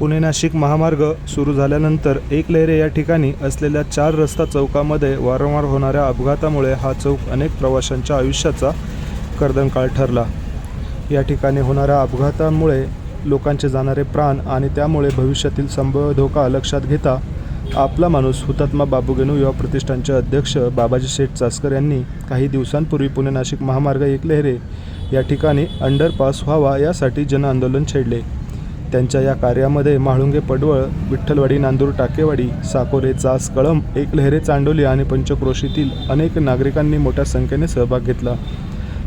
पुणे नाशिक महामार्ग सुरू झाल्यानंतर एकलहरे या ठिकाणी असलेल्या चार रस्ता चौकामध्ये वारंवार होणाऱ्या अपघातामुळे हा चौक अनेक प्रवाशांच्या आयुष्याचा कर्दनकाळ ठरला. या ठिकाणी होणाऱ्या अपघातामुळे लोकांचे जाणारे प्राण आणि त्यामुळे भविष्यातील संभाव्य धोका लक्षात घेता आपला माणूस हुतात्मा बाबूगेनू युवा प्रतिष्ठानचे अध्यक्ष बाबाजी शेठ चासकर यांनी काही दिवसांपूर्वी पुणे नाशिक महामार्ग एक लहरे या ठिकाणी अंडरपास व्हावा यासाठी जनआंदोलन छेडले. त्यांच्या या कार्यामध्ये म्हाळुंगे पडवळ विठ्ठलवाडी नांदूर टाकेवाडी साकोरे चास कळंब एकलहरे चांडोली आणि पंचक्रोशीतील अनेक नागरिकांनी मोठ्या संख्येने सहभाग घेतला.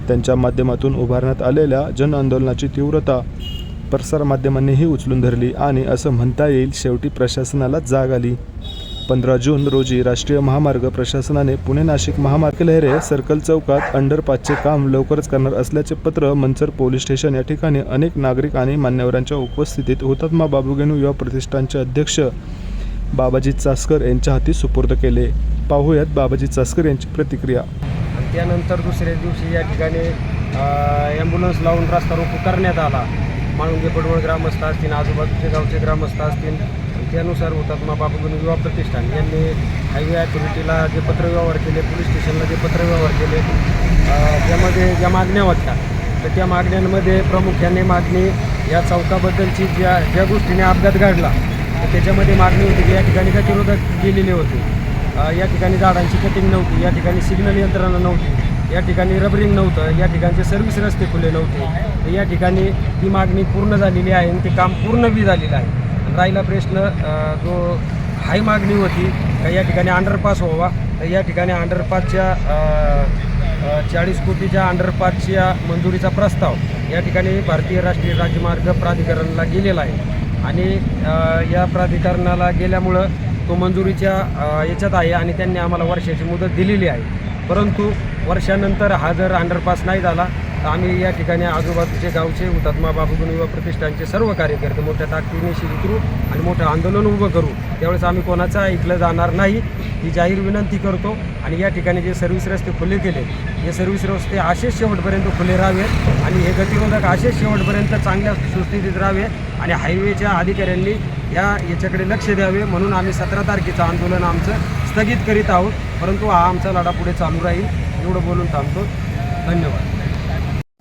त्यांच्या माध्यमातून उभारण्यात आलेल्या जनआंदोलनाची तीव्रता प्रसारमाध्यमांनीही उचलून धरली आणि असं म्हणता येईल शेवटी प्रशासनाला जाग आली. पंधरा जून रोजी राष्ट्रीय महामार्ग प्रशासनाने पुणे नाशिक महामार्ग लहरे सर्कल चौकात अंडरपासचे काम लवकरच करणार असल्याचे पत्र मंचर पोलीस स्टेशन या ठिकाणी अनेक नागरिक आणि मान्यवरांच्या उपस्थितीत हुतात्मा बाबूगेनू युवा प्रतिष्ठानचे अध्यक्ष बाबाजी चासकर यांच्या हाती सुपूर्द केले. पाहूयात बाबाजी चासकर यांची प्रतिक्रिया. त्यानंतर दुसऱ्या दिवशी या ठिकाणी ॲम्ब्युलन्स लावून रस्ता रोको करण्यात आला. माळुंगे पडवळ ग्रामस्थ असतील आजूबाजूचे गावचे ग्रामस्थ असतील त्यानुसार हुतात्मा बाबूगण युवा प्रतिष्ठान. यांनी हायवे अथॉरिटीला जे पत्रव्यवहार केले पोलीस स्टेशनला जे पत्रव्यवहार केले ज्यामध्ये त्यामध्ये ज्या मागण्या होत्या तर त्या मागण्यांमध्ये प्रामुख्याने मागणी या चौकाबद्दलची ज्या ज्या गोष्टीने अपघात घडला तर त्याच्यामध्ये मागणी होती की या ठिकाणी गतिरोधक गेलेले होते. या ठिकाणी झाडांची कटिंग नव्हती या ठिकाणी सिग्नल यंत्रणा नव्हती या ठिकाणी रबरिंग नव्हतं या ठिकाणचे सर्व्हिस रस्ते खुले नव्हते. तर या ठिकाणी ती मागणी पूर्ण झालेली आहे आणि ते काम पूर्ण बी झालेलं आहे. राहिला प्रश्न जो हाय मागणी होती या ठिकाणी अंडरपास व्हावा. तर या ठिकाणी अंडरपासच्या चाळीस कोटीच्या अंडरपासच्या मंजुरीचा प्रस्ताव या ठिकाणी भारतीय राष्ट्रीय राजमार्ग प्राधिकरणाला गेलेला आहे. आणि या प्राधिकरणाला गेल्यामुळं तो मंजुरीच्या याच्यात आहे आणि त्यांनी आम्हाला वर्षाची मुदत दिलेली आहे. परंतु वर्षानंतर हा जर अंडरपास नाही झाला आम्ही या ठिकाणी आजूबाजूचे गावचे हुतात्मा बाबूगुण युवा प्रतिष्ठानचे सर्व कार्यकर्ते मोठ्या ताकदीने उतरू आणि मोठं आंदोलन उभं करू. त्यावेळेस आम्ही कोणाचं ऐकलं जाणार नाही ही जाहीर विनंती करतो. आणि या ठिकाणी जे सर्व्हिस रस्ते खुले केले हे सर्व्हिस रस्ते असेच शेवटपर्यंत खुले राहावेत आणि हे गतिरोधक असेच शेवटपर्यंत चांगल्या सुस्थितीत राहावे आणि हायवेच्या अधिकाऱ्यांनी या याच्याकडे लक्ष द्यावे म्हणून आम्ही सतरा तारखेचं आंदोलन आमचं स्थगित करीत आहोत. परंतु हा आमचा लढा पुढे चालू राहील एवढं बोलून थांबतो. धन्यवाद.